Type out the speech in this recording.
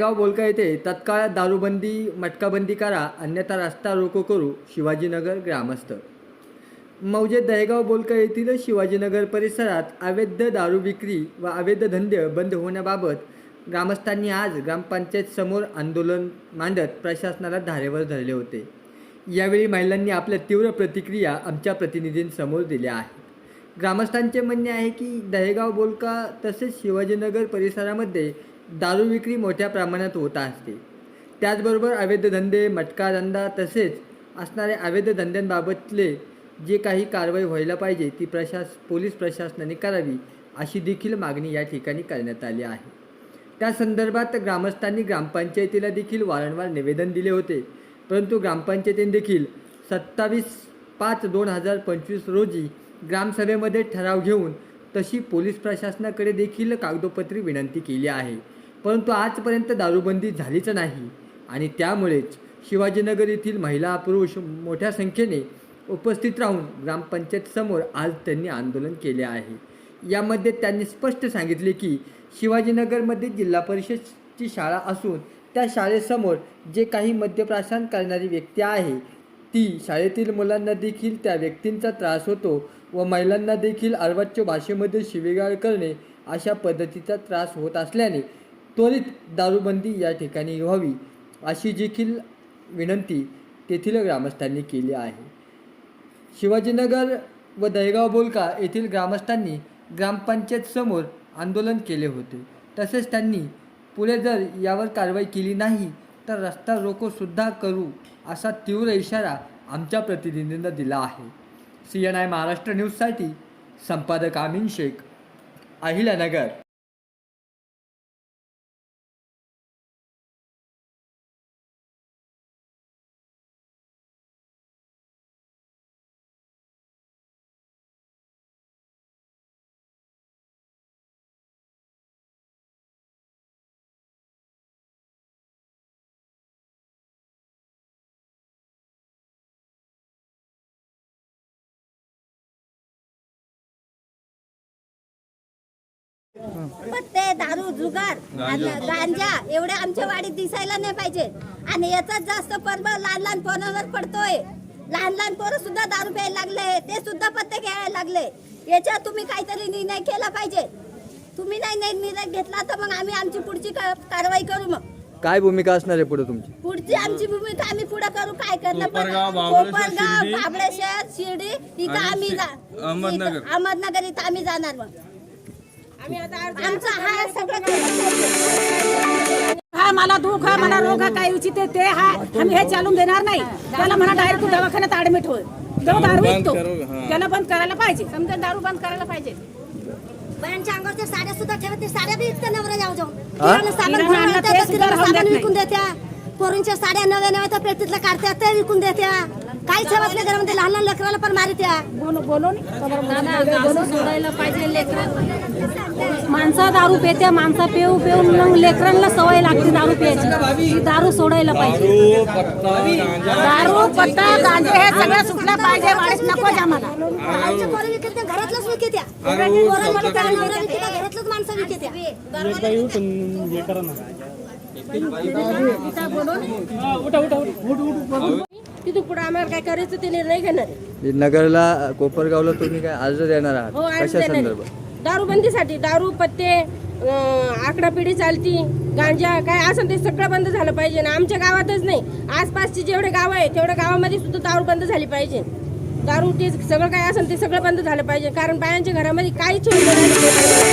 दहेगाव बोलका येथे तत्काळ दारूबंदी मटकाबंदी करा अन्यथा रस्ता रोको करू शिवाजीनगर ग्रामस्थ. मौजे दहेगाव बोलका येथील शिवाजीनगर परिसरात अवैध दारू विक्री व अवैध धंदे बंद होण्याबाबत ग्रामस्थांनी आज ग्रामपंचायत समोर आंदोलन मांडत प्रशासनाला धारेवर धरले होते. यावेळी महिलांनी आपल्या तीव्र प्रतिक्रिया आमच्या प्रतिनिधींसमोर दिल्या आहेत. ग्रामस्थांचे म्हणणे आहे की दहेगाव बोलका तसेच शिवाजीनगर परिसरामध्ये दारू विक्री मोठ्या प्रमाणात होत असते. त्याचबरोबर अवैध धंदे मटका धंदा तसेच असणाऱ्या अवैध धंद्यांबाबतले जे काही कारवाई व्हायला पाहिजे ती प्रशास पोलीस प्रशासनाने करावी अशी देखील मागणी या ठिकाणी करण्यात आली आहे. त्या संदर्भात ग्रामस्थांनी ग्रामपंचायतीला देखील वारंवार निवेदन दिले होते. परंतु ग्रामपंचायतीने देखील सत्तावीस पाच दोन हजार पंचवीस रोजी ग्रामसभेमध्ये ठराव घेऊन तशी पोलीस प्रशासनाकडे देखील कागदोपत्री विनंती केली आहे. परंतु आजपर्यंत दारूबंदी झालीच नाही. आणि त्यामुळेच शिवाजीनगर येथील महिला पुरुष मोठ्या संख्येने उपस्थित राहून ग्रामपंचायतसमोर आज त्यांनी आंदोलन केले आहे. यामध्ये त्यांनी स्पष्ट सांगितले की शिवाजीनगरमध्ये जिल्हा परिषदची शाळा असून त्या शाळेसमोर जे काही मद्यप्राशन करणारी व्यक्ती आहे ती शाळेतील मुलांना देखील त्या व्यक्तींचा त्रास होतो व महिलांना देखील अर्वाच्य भाषेमध्ये शिवेगाळ करणे अशा पद्धतीचा त्रास होत असल्याने त्वरित दारूबंदी या ठिकाणी व्हावी अशी देखील विनंती तेथील ग्रामस्थांनी केली आहे. शिवाजीनगर व दहेगाव बोलका येथील ग्रामस्थांनी ग्रामपंचायत समोर आंदोलन केले होते. तसेच त्यांनी पुढे जर यावर कारवाई केली नाही तर रस्ता रोकोसुद्धा करू असा तीव्र इशारा आमच्या प्रतिनिधींना दिला आहे. सी एन आय महाराष्ट्र न्यूजसाठी संपादक आमीन शेख अहिल्यानगर. पत्ते दारू जुगार गांजा. एवढे आमच्या वाडीत दिसायला नाही पाहिजे. आणि याचाच जास्त प्रभाव लहान लहान पोरांवर पडतोय. लहान लहान पोरं सुद्धा दारू प्यायला लागले ते सुद्धा पत्ते खेळायला लागले. याच्यावर तुम्ही काहीतरी निर्णय केला पाहिजे. तुम्ही नाही नाही निर्णय घेतला तर मग आम्ही आमची पुढची का- कारवाई करू मग. काय भूमिका असणार आहे पुढे तुमची? पुढची आमची भूमिका आम्ही पुढे करू. काय करणार? कोपरगाव, महाबळेश्वर, कोपरगाव, शिर्डी. महाबळेश्वर शिर्डी इथं आणि आम्ही शि- जा- अहमदनगर. इथं- अहमदनगर इथं आम्ही जाणार मग. हा हा मला दुःख हा मला रोग हा काय उचित आहे ते हा आम्ही हे चालून देणार नाही. त्याला म्हणा डायरेक्ट दवाखान्यात ऍडमिट होय. जो दारू विकतो. हा. त्याला बंद करायला पाहिजे. समजा दारू बंद करायला पाहिजे. बायांच्या अंगावरच्या साड्या सुद्धा ठेवते साड्या बी विकते नवरा जाऊ जाऊ? किराणा सामान किराणा घेऊन आणलं येतात, ते तर सुद्धा किराणा राहून सामान देत विकून देत्या. पोरींच्या साड्या नव्या नव्या तर पेटीतल्या काढत्या ते विकून देत्या. काही ठेवत नाही घरामध्ये? लहान लहान लेकराला पण मारित्या बोलून बोलून सोडायला पाहिजे लेकरं. माणसा दारू पेत्या माणसा पेऊ पेऊन मग लेकरांना सवय लागते दारू प्यायची. ही दारू सोडायला पाहिजे. दारू पत्ता गांजा हे सगळं सुटलं पाहिजे वाढीत नकोच आम्हाला आमच्या पोरं घरातलंच विकत्या. त्याला नवरा विकत्या, घरातलंच माणसं विकत्या. तिथून पुढे आम्हाला काय करायचं ते निर्णय घेणार आहे. नगरला कोपरगावला तुम्ही काय अर्ज देणार आहात? हो आज कशा देणार संदर्भात? आहे. दारूबंदीसाठी दारू पत्ते अं, आकडा पिढी चालती गांजा काय असं ते सगळं बंद झालं पाहिजे. ना आमच्या गावातच नाही. आसपासचे जेवढे गाव आहे तेवढ्या गावामध्ये सुद्धा दारू बंद झाली पाहिजे. दारू ते सगळं काय असेल ते सगळं बंद झालं पाहिजे. कारण बायांच्या घरामध्ये काहीच होत नाही.